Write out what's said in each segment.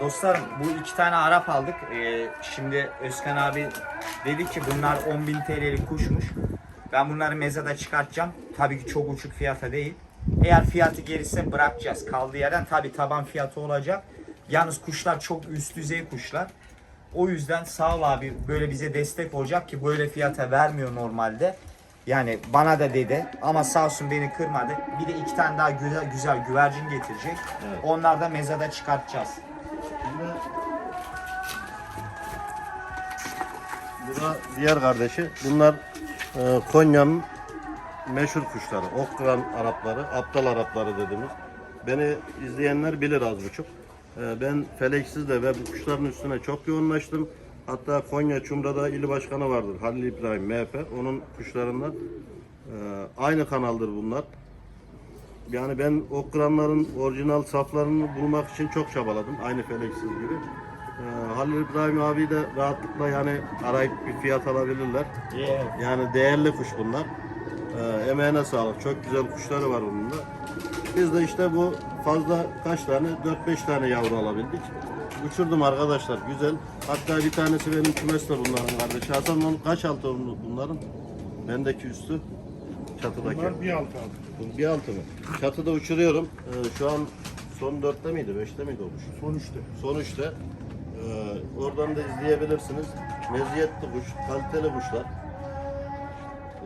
Dostlarım bu iki tane Arap aldık. Ee, şimdi Özkan abi dedi ki bunlar 10.000 TL'lik kuşmuş. Ben bunları mezada çıkartacağım. Tabii ki çok uçuk fiyata değil. Eğer fiyatı gelirse bırakacağız. Kaldığı yerden tabii taban fiyatı olacak. Yalnız kuşlar çok üst düzey kuşlar. O yüzden sağ ol abi böyle bize destek olacak ki böyle fiyata vermiyor normalde. Yani bana da dedi ama sağ olsun beni kırmadı. Bir de iki tane daha güzel, güzel güvercin getirecek. Evet. Onlar da mezada çıkartacağız. Şimdi bu diğer kardeşi. Bunlar e, Konya'nın meşhur kuşları. Okran Arapları, aptal Arapları dediğimiz. Beni izleyenler bilir az buçuk. E, ben Feleksiz'de ve bu kuşların üstüne çok yoğunlaştım. Hatta Konya Çumra'da ili başkanı vardır Halil İbrahim MHP. Onun kuşlarından e, aynı kanaldır bunlar. Yani ben o kranların orijinal saflarını bulmak için çok çabaladım. Aynı Feleksiz gibi. Ee, Halil İbrahim abi de rahatlıkla yani arayıp bir fiyat alabilirler. Yani değerli kuş bunlar. Ee, emeğine sağlık. Çok güzel kuşları var onun da. Biz de işte bu fazla kaç tane? 4-5 tane yavru alabildik. Uçurdum arkadaşlar güzel. Hatta bir tanesi benim kümeste bunların kardeşi. Hasan onun kaç altı bunların? Bendeki üstü. Çatıdaki. Bunlar bir altı aldı. Bu Bir altı mı? Çatıda uçuruyorum. Ee, şu an son dörtte miydi, beşte miydi olmuş? Son üçte. Son üçte. Ee, oradan da izleyebilirsiniz. Meziyetli kuş, kaliteli kuşlar.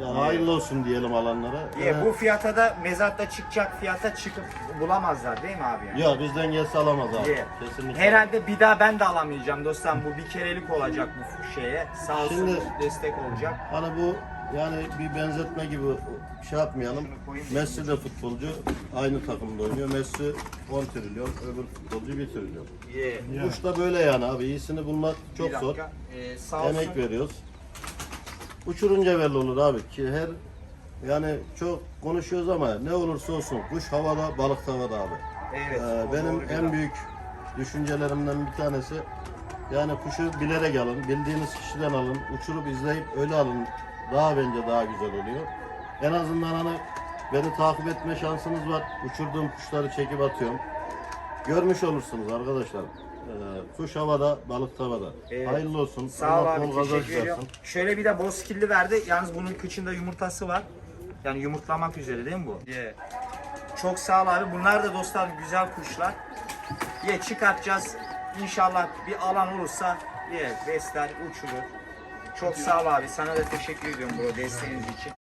Ya hayırlı olsun diyelim alanlara. Diye Ee, bu fiyata da mezatta çıkacak fiyata çıkıp bulamazlar değil mi abi? Yani? Ya bizden gelse alamaz abi. Kesinlikle. Herhalde bir daha ben de alamayacağım dostum. Bu bir kerelik olacak bu şeye. Sağ olsun Şimdi- destek olacak. Hani bu yani bir benzetme gibi şey yapmayalım. Messi de futbolcu aynı takımda oynuyor. Messi 10 trilyon, öbür futbolcu 1 trilyon. Ye. Kuş da böyle yani abi. İyisini bulmak çok zor. Ee, sağ olsun. Emek veriyoruz. Uçurunca belli olur abi ki her yani çok konuşuyoruz ama ne olursa olsun kuş havada balık tavada abi. Evet. Ee, benim en büyük düşüncelerimden bir tanesi yani kuşu bilerek alın, bildiğiniz kişiden alın, uçurup izleyip öyle alın. Daha bence daha güzel oluyor. En azından hani beni takip etme şansınız var. Uçurduğum kuşları çekip atıyorum. Görmüş olursunuz arkadaşlar. Ee, kuş havada, balık tavada. Evet. Hayırlı olsun. Sağ ol Allah abi teşekkür ediyorum. Şöyle bir de bozkilli verdi. Yalnız bunun kıçında yumurtası var. Yani yumurtlamak üzere değil mi bu? Ye. Çok sağ ol abi. Bunlar da dostlar güzel kuşlar. Ye çıkartacağız. İnşallah bir alan olursa ye besler uçurur. Çok sağ ol abi. Sana da teşekkür ediyorum bro desteğiniz için.